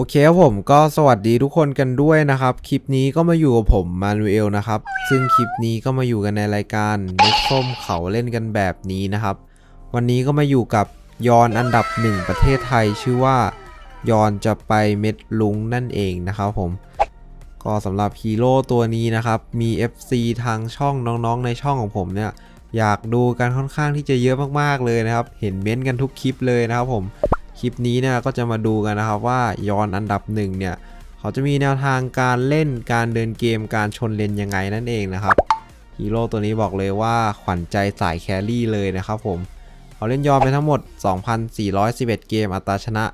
โอเคครับผมก็สวัสดีทุกคนกันด้วยนะครับ คลิปนี้ก็มาอยู่กับผมมานูเอลนะครับ ซึ่งคลิปนี้ก็มาอยู่กันในรายการเด็กส้มเขาเล่นกันแบบนี้นะครับ วันนี้ก็มาอยู่กับยอนอันดับหนึ่งประเทศไทยชื่อว่ายอนจะไปเม็ดลุงนั่นเองนะครับผม ก็สำหรับฮีโร่ตัวนี้นะครับ มี FC ทางช่องน้องๆในช่องของผมเนี่ยอยากดูกันค่อนข้างที่จะเยอะมากๆเลยนะครับ เห็นเม้นต์กันทุกคลิปเลยนะครับผม คลิปนี้เนี่ยก็จะมาดูกันนะครับว่ายอนอันดับหนึ่งเนี่ยเขาจะมีแนวทางการเล่นการเดินเกมการชนเลนยังไงนั่นเองนะครับฮีโร่ตัวนี้บอกเลยว่าขวัญใจสายแครี่เลยนะครับผมเขาเล่นยอนไปทั้งหมด 2,411 เกมอัตราชนะ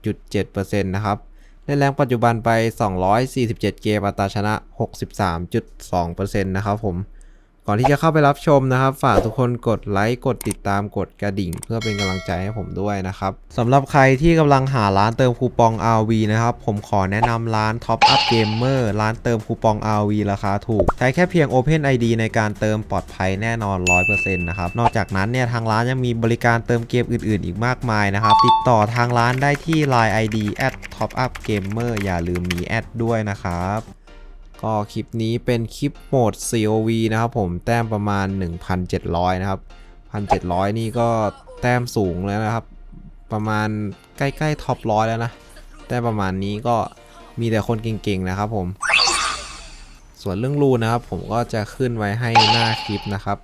57.7%นะครับเล่นแรงปัจจุบันไป 247 เกมอัตราชนะ 63.2%นะครับผม ก่อนที่จะเข้าไปรับชมนะครับ ฝากทุกคนกดไลค์กดติดตามกดกระดิ่ง เพื่อเป็นกำลังใจให้ผมด้วยนะครับสำหรับใครที่กำลังหาร้านเติมคูปอง RV นะครับ ผมขอแนะนำร้าน Top Up Gamer ร้านเติมคูปอง RV ราคาถูก ใช้แค่เพียง Open ID ในการเติมปลอดภัยแน่นอน 100%นะครับ นอกจากนั้นเนี่ยทางร้านยังมีบริการเติมเกมอื่นๆ อีกมากมายนะครับ ติดต่อทางร้านได้ที่ Line ID Top Up Gamer อย่าลืมมีแอดด้วยนะครับ ก็คลิปนี้เป็นคลิปโหมด COV นะครับผมแต้มประมาณ 1,700 นะครับ 1,700 นี่ก็แต้มสูงแล้วนะครับ ประมาณใกล้ๆท็อปร้อยแล้วนะ แต้มประมาณนี้ก็มีแต่คนเก่งๆนะครับผม ส่วนเรื่องรูนะครับ ผมก็จะขึ้นไว้ให้หน้าคลิปนะครับ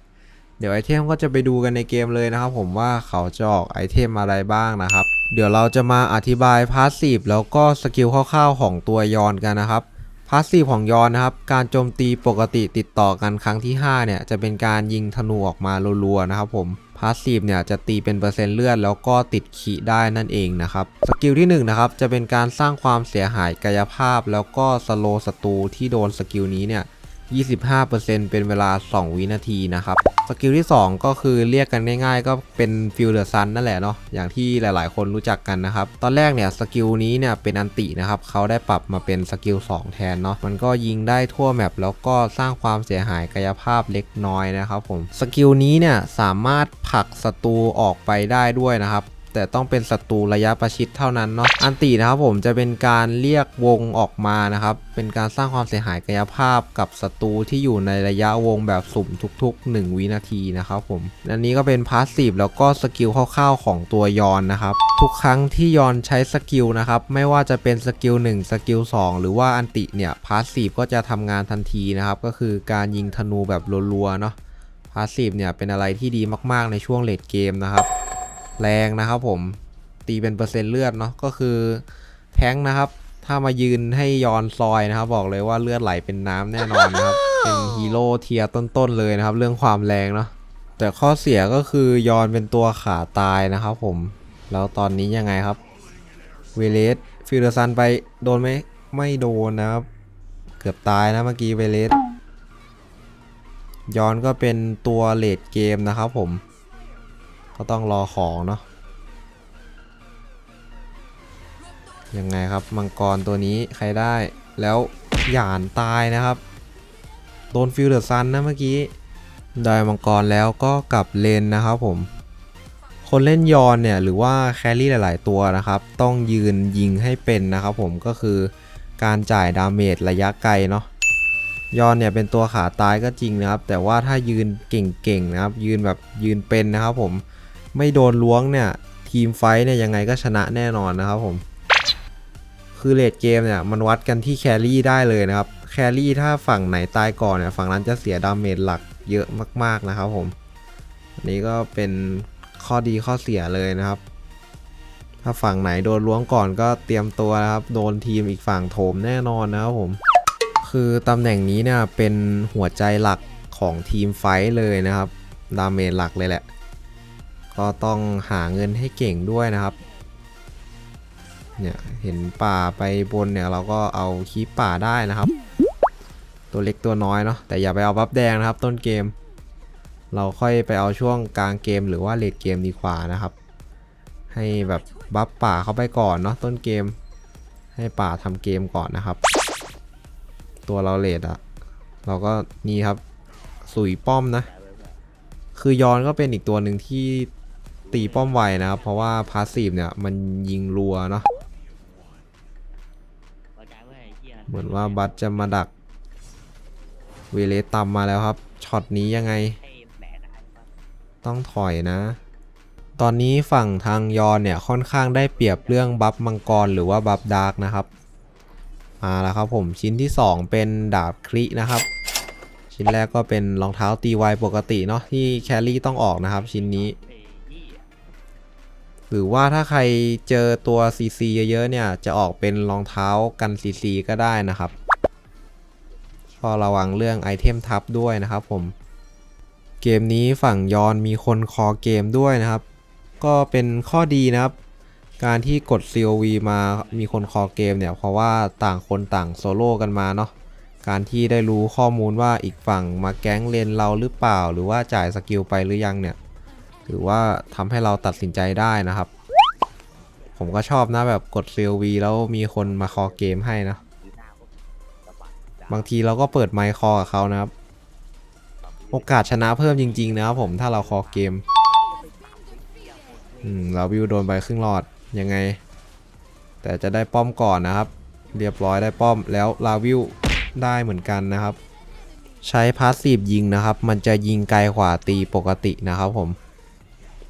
เดี๋ยวไอเทมก็จะไปดูกันในเกมเลยนะครับ ผมว่าเขาจะออกไอเทมอะไรบ้างนะครับ เดี๋ยวเราจะมาอธิบายพาสซีฟแล้วก็สกิลคร่าวๆของตัวยอนกันนะครับ พาสซีฟของยอนนะครับ การโจมตีปกติติดต่อกันครั้งที่ 5 เนี่ย จะเป็นการยิงธนูออกมารัวๆนะครับผมพาสซีฟเนี่ยจะตีเป็นเปอร์เซ็นต์เลือดแล้วก็ติดขีได้นั่นเองนะครับ สกิลที่1นะครับจะเป็นการสร้างความเสียหายกายภาพ แล้วก็สโลศัตรูที่โดนสกิลนี้เนี่ย 25%เป็นเวลา 2 วินาทีนะครับ สกิลที่ 2 ก็คือเรียกกันง่ายๆ ก็เป็นฟิลเดอร์ซันนั่นแหละเนาะอย่างที่หลายๆ คนรู้จักกันนะครับ ตอนแรกเนี่ยสกิลนี้เนี่ยเป็นอันตินะครับเขาได้ปรับมาเป็นสกิล 2 แทนเนาะมันก็ยิงได้ทั่วแมปแล้วก็สร้างความเสียหายกายภาพเล็กน้อยนะครับผมสกิลนี้เนี่ยสามารถผลักศัตรูออกไปได้ด้วยนะครับ แต่ต้องเป็นศัตรูระยะประชิดเท่านั้นเนาะอันตีนะครับผมจะเป็นการเรียกวงออกมานะครับ เป็นการสร้างความเสียหายกายภาพกับศัตรูที่อยู่ในระยะวงแบบสุ่มทุก ๆ 1 วินาทีนะครับผม อันนี้ก็เป็นพาสซีฟแล้วก็สกิลคร่าวๆของตัวยอนนะครับ ทุกครั้งที่ยอนใช้สกิลนะครับ ไม่ว่าจะเป็นสกิล1สกิล2หรือว่าอันติเนี่ยพาสซีฟก็จะทำงานทันทีนะครับ ก็คือการยิงธนูแบบรัวๆเนาะพาสซีฟเนี่ยเป็นอะไรที่ดีมากๆในช่วงเลดเกมนะครับ แรงนะครับผมตีเป็นเปอร์เซ็นต์เลือดเนาะก็คือแท้งนะครับ ถ้ามายืนให้ยอนซอยนะครับ บอกเลยว่าเลือดไหลเป็นน้ำแน่นอนนะครับ เป็นฮีโร่เทียร์ต้นๆเลยนะครับ เรื่องความแรงเนาะแต่ข้อเสียก็คือยอนเป็นตัวขาตายนะครับผม แล้วตอนนี้ยังไงครับเวเลสฟิลเดอร์ซันไปโดนไหมไม่โดนนะครับ เกือบตายนะเมื่อกี้เวเลสยอนก็เป็นตัวเลดเกมนะครับผม ก็ต้องรอของเนาะยังไงครับมังกรตัวนี้ใครได้แล้วหยานตายนะครับ โดนฟิลเดอร์ซันนะเมื่อกี้ได้มังกรแล้วก็กลับเลนนะครับผมคนเล่นยอนเนี่ยหรือว่าแครี่หลาย ๆ ตัวนะครับ ต้องยืนยิงให้เป็นนะครับผมก็คือการจ่ายดาเมจระยะไกลเนาะยอนเนี่ยเป็นตัวขาตายก็จริงนะครับ แต่ว่าถ้ายืนเก่ง ๆ นะครับ ยืนแบบยืนเป็นนะครับผม ไม่โดนล้วงเนี่ย ทีมไฟท์เนี่ยยังไงก็ชนะแน่นอนนะครับผม คือเลดเกมเนี่ยมันวัดกันที่แครี่ได้เลยนะครับ แครี่ถ้าฝั่งไหนตายก่อนเนี่ยฝั่งนั้นจะเสียดาเมจหลักเยอะมากๆนะครับผม อันนี้ก็เป็นข้อดีข้อเสียเลยนะครับ ถ้าฝั่งไหนโดนล้วงก่อนก็เตรียมตัวนะครับ โดนทีมอีกฝั่งโถมแน่นอนนะครับผม คือตำแหน่งนี้เนี่ยเป็นหัวใจหลักของทีมไฟท์เลยนะครับ ดาเมจหลักเลยแหละ ก็ต้องหาเงินให้เก่งด้วยนะครับ เนี่ยเห็นป่าไปบนเนี่ยเราก็เอาคีปป่าได้นะครับ ตัวเล็กตัวน้อยเนาะแต่อย่าไปเอาบัฟแดงนะครับ ต้นเกม เราค่อยไปเอาช่วงกลางเกมหรือว่าเลดเกมดีกว่านะครับ ให้แบบบัฟป่าเข้าไปก่อนเนาะต้นเกม ให้ป่าทำเกมก่อนนะครับ ตัวเราเลดอะเราก็นี่ครับสุยป้อมนะคือยอนก็เป็นอีกตัวหนึ่งที่ ตีป้อมไวนะครับ เพราะว่าพาสซีฟเนี่ยมันยิงรัวเนาะประกาศว่าไอ้เหี้ยเหมือนว่าบัตจะมาดัก เวเลสตำมาแล้วครับช็อตนี้ยังไงให้แบนอะไรบ้างต้องถอยนะ ตอนนี้ฝั่งทางยอนเนี่ยค่อนข้างได้เปรียบเรื่องบัฟมังกรหรือว่าบัฟดาร์กนะครับมาแล้วครับผมชิ้นที่ 2 เป็นดาบคลินะครับ ชิ้นแรกก็เป็นรองเท้าตีไวปกติเนาะที่แครี่ต้องออกนะครับชิ้นนี้ไอ้เหี้ย หรือว่าถ้าใครเจอตัว CC เยอะๆเนี่ย จะออกเป็นรองเท้ากัน CC ก็ได้นะครับก็ระวังเรื่องไอเทมทับด้วยนะครับผม เกมนี้ฝั่งยอนมีคนคอเกมด้วยนะครับ ก็เป็นข้อดีนะครับ การที่กด COV มามีคนคอเกมเนี่ย เพราะว่าต่างคนต่างโซโล่กันมาเนาะการที่ได้รู้ข้อมูลว่าอีกฝั่งมาแก๊งเลนเราหรือเปล่า หรือว่าจ่ายสกิลไปหรือยังเนี่ย ถือว่าทำให้เราตัดสินใจได้นะครับ ผมก็ชอบนะแบบกด COV แล้วมีคนมาคอเกมให้นะบะบางทีเราก็เปิดไมค์คอกับเขานะครับ โอกาสชนะเพิ่มจริง ๆ นะครับผมถ้าเราคอเกม อืม เราวิวโดนไปครึ่งหลอดยังไง แต่จะได้ป้อมก่อนนะครับ เรียบร้อยได้ป้อมแล้วลาวิวได้เหมือนกันนะครับ ใช้พาสซีฟยิงนะครับ มันจะยิงไกลกว่าตีปกตินะครับผม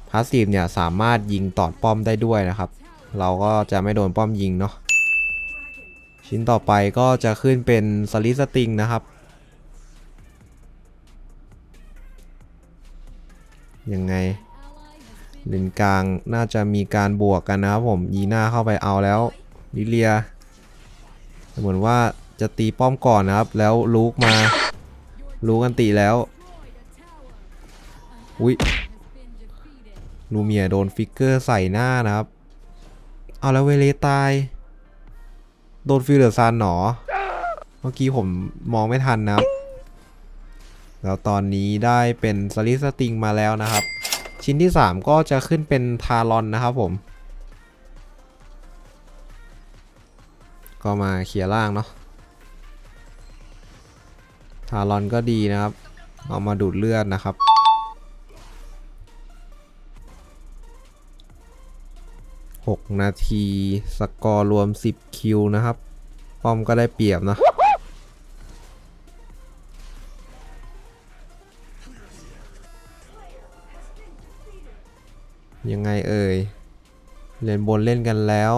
พาสซีฟเนี่ยสามารถยิงตอดป้อมได้ด้วยนะครับ เราก็จะไม่โดนป้อมยิงเนาะชิ้นต่อไปก็จะขึ้นเป็นสลิสติงนะครับยังไงเลนกลางน่าจะมีการบวกกันนะครับผมยีน่าเข้าไปเอาแล้วลิเลียเหมือนว่าจะตีป้อมก่อนนะครับ แล้วลูกมาลูกกันตีแล้วอุ๊ย ลูเมียโดนฟิกเกอร์ใส่หน้านะครับ เอาแล้วเวเลตาย โดนฟิลเดอร์ซันหนอ เมื่อกี้ผมมองไม่ทันนะครับ แล้วตอนนี้ได้เป็นสลิสติงมาแล้วนะครับ ชิ้นที่ 3 ก็จะขึ้นเป็นทารอนนะครับผม ก็มาเคลียร์ล่างเนาะทารอนก็ดีนะครับ เอามาดูดเลือดนะครับ 6 นาที สกอร์รวม 10 คิวนะครับ ป้อมก็ได้เปรียบนะ ยังไงเอ่ย เล่นบนเล่นกันแล้ว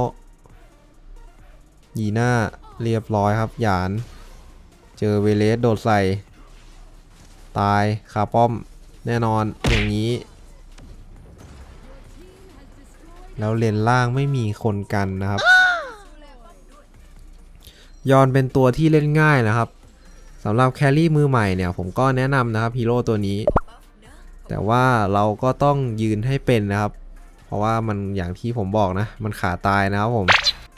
ยีหน่าเรียบร้อยครับหยาน เจอเวเลสโดดใส่ ตายคาป้อมแน่นอน แล้วเลนล่างไม่มีคนกันนะครับ ยอนเป็นตัวที่เล่นง่ายนะครับสำหรับแครี่มือใหม่เนี่ยผมก็แนะนำนะครับฮีโร่ตัวนี้ แต่ว่าเราก็ต้องยืนให้เป็นนะครับ เพราะว่ามันอย่างที่ผมบอกนะ มันขาตายนะครับผม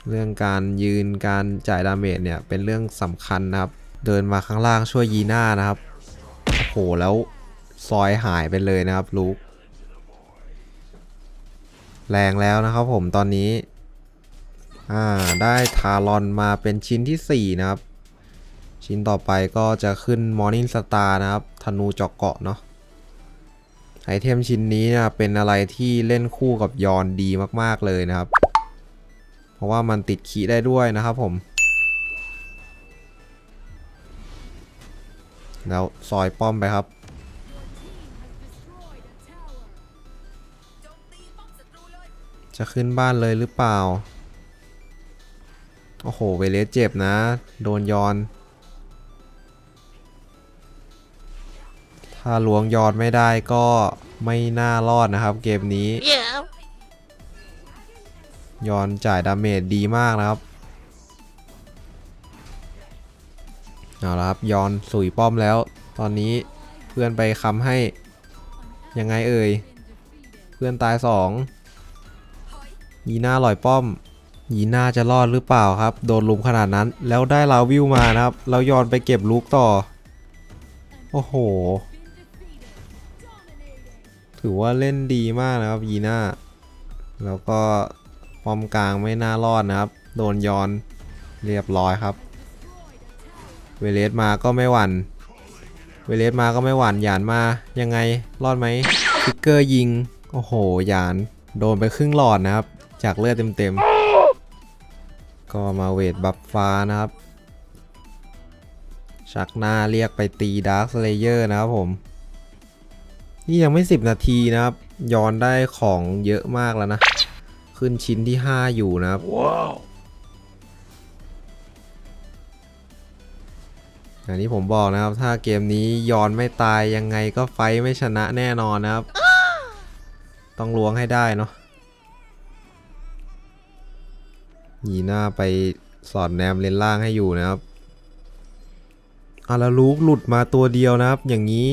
เรื่องการยืนการจ่ายดาเมจเนี่ยเป็นเรื่องสำคัญนะครับ เดินมาข้างล่างช่วยยีน่านะครับโอ้โหแล้วซอยหายไปเลยนะครับลูก แรงแล้วนะครับผมตอนนี้ อ่า ได้ทารอนมาเป็นชิ้นที่ 4 นะครับ ชิ้นต่อไปก็จะขึ้น Morning Star นะครับ ธนูเจาะเกาะเนาะไอเทมชิ้นนี้นะเป็นอะไรที่เล่นคู่กับยอนดีมากๆเลยนะครับ เพราะว่ามันติดขีได้ด้วยนะครับผม แล้วซอยป้อมไปครับ จะขึ้นบ้านเลยหรือเปล่า โอ้โห เวเลสเจ็บนะ โดนยอน ถ้าหลวงยอนไม่ได้ก็ไม่น่ารอดนะครับเกมนี้ ยอนจ่ายดาเมจดีมากนะครับ เอาละครับ ยอนสุยป้อมแล้ว ตอนนี้เพื่อนไปค้ำให้ ยังไงเอ่ย เพื่อนตายสอง ยีน่าลอยป้อม ยีน่าจะรอดหรือเปล่าครับ โดนลุมขนาดนั้น แล้วได้ลาวิวมานะครับแล้วยอนไปเก็บลูกต่อ โอ้โห ถือว่าเล่นดีมากนะครับยีน่า แล้วก็ป้อมกลางไม่น่ารอดนะครับ โดนย้อนเรียบร้อยครับ เวเลสมาก็ไม่หวัน่น เวเลสมาก็ไม่หวั่นหยานมา ยังไงรอดไหมฟิกเกอร์ยิง โอ้โหหยาน โดนไปครึ่งหลอดนะครับ จากเลือดเต็มๆ ก็มาเวทบัฟฟ้านะครับ ชักหน้าเรียกไปตีดาร์คสเลเยอร์นะครับผม นี่ยังไม่ 10 นาทีนะครับ ย้อนได้ของเยอะมากแล้วนะ ขึ้นชิ้นที่ 5 อยู่นะครับอย่างที่ผมบอกนะครับ ถ้าเกมนี้ย้อนไม่ตายยังไงก็ไฟท์ไม่ชนะแน่นอนนะครับ ต้องล้วงให้ได้เนาะ ยีหน้าไปสอดแนมเลนล่างให้อยู่นะครับอะแล้วลูกหลุดมาตัวเดียวนะครับ อย่างนี้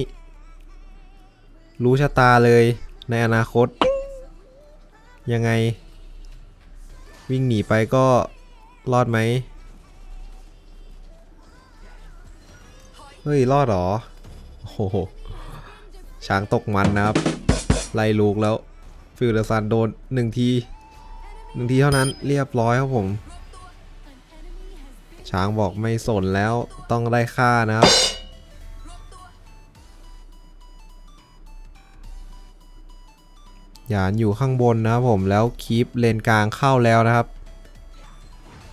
รู้ชะตาเลยในอนาคต ยังไง วิ่งหนีไปก็รอดไหมเฮ้ย รอดหรอ โอ้โห ช้างตกมันนะครับ ไล่ลูกแล้ว ฟิลเดอร์ซันโดนหนึ่งที หนึ่งทีเท่านั้นเรียบร้อยครับผม ช้างบอกไม่สนแล้วต้องได้ค่านะครับหยานอยู่ข้างบนนะครับผมแล้วคีปเลนกลางเข้าแล้วนะครับ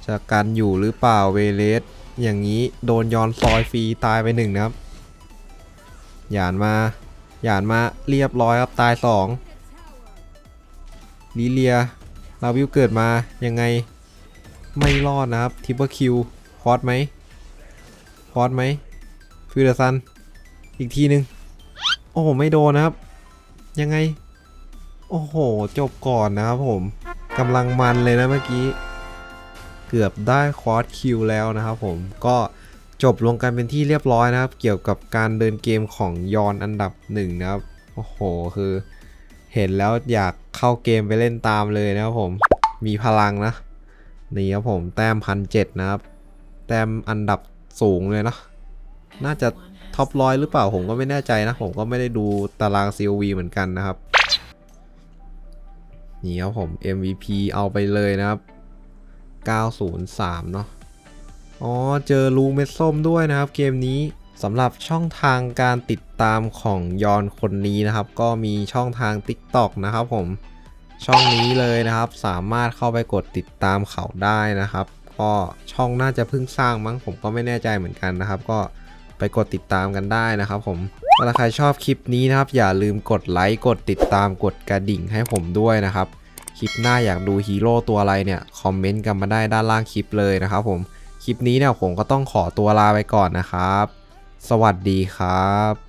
จะกันอยู่หรือเปล่าเวเลสอย่างนี้โดนย้อนซอยฟรีตายไปหนึ่งนะครับหยานมาหยานมาเรียบร้อยครับตายสองลิเลีย ลาวิวเกิดมายังไงไม่รอดนะครับทิปเปอร์คิวฟอสไหมฟอสไหมฟิวเดอร์ซันอีกทีหนึ่งโอ้โหไม่โดนนะครับ ยังไง โอ้โห จบก่อนนะครับผมกำลังมันเลยนะเมื่อกี้ เกือบได้ควอดคิวแล้วนะครับผมก็จบลงกันเป็นที่เรียบร้อยนะครับ เกี่ยวกับการเดินเกมของยอนอันดับหนึ่งนะครับ โอ้โห คือ เห็นแล้วอยากเข้าเกมไปเล่นตามเลยนะครับผมมีพลังนะนี่ครับผมแต้มพันเจ็ดนะครับ แต้มอันดับสูงเลยนะ น่าจะท็อปร้อยหรือเปล่าผมก็ไม่แน่ใจนะ ผมก็ไม่ได้ดูตาราง COV เหมือนกันนะครับ นี่ครับผม MVP เอาไปเลยนะครับ 903 เนาะอ๋อ เจอลูเม็ดส้มด้วยนะครับ เกมนี้ สำหรับช่องทางการติดตามของยอนคนนี้นะครับ ก็มีช่องทาง TikTok นะครับผมช่องนี้เลยนะครับ สามารถเข้าไปกดติดตามเขาได้นะครับ ก็ช่องน่าจะเพิ่งสร้างมั้งผมก็ไม่แน่ใจเหมือนกันนะครับ ก็ไปกดติดตามกันได้นะครับ ผมถ้าใครชอบคลิปนี้นะครับ อย่าลืมกดไลค์กดติดตามกดกระดิ่งให้ผมด้วยนะครับ คลิปหน้าอยากดูฮีโร่ตัวอะไรเนี่ยคอมเมนต์กันมาได้ด้านล่างคลิปเลยนะครับ ผมคลิปนี้เนี่ยผมก็ต้องขอตัวลาไปก่อนนะครับ สวัสดีครับ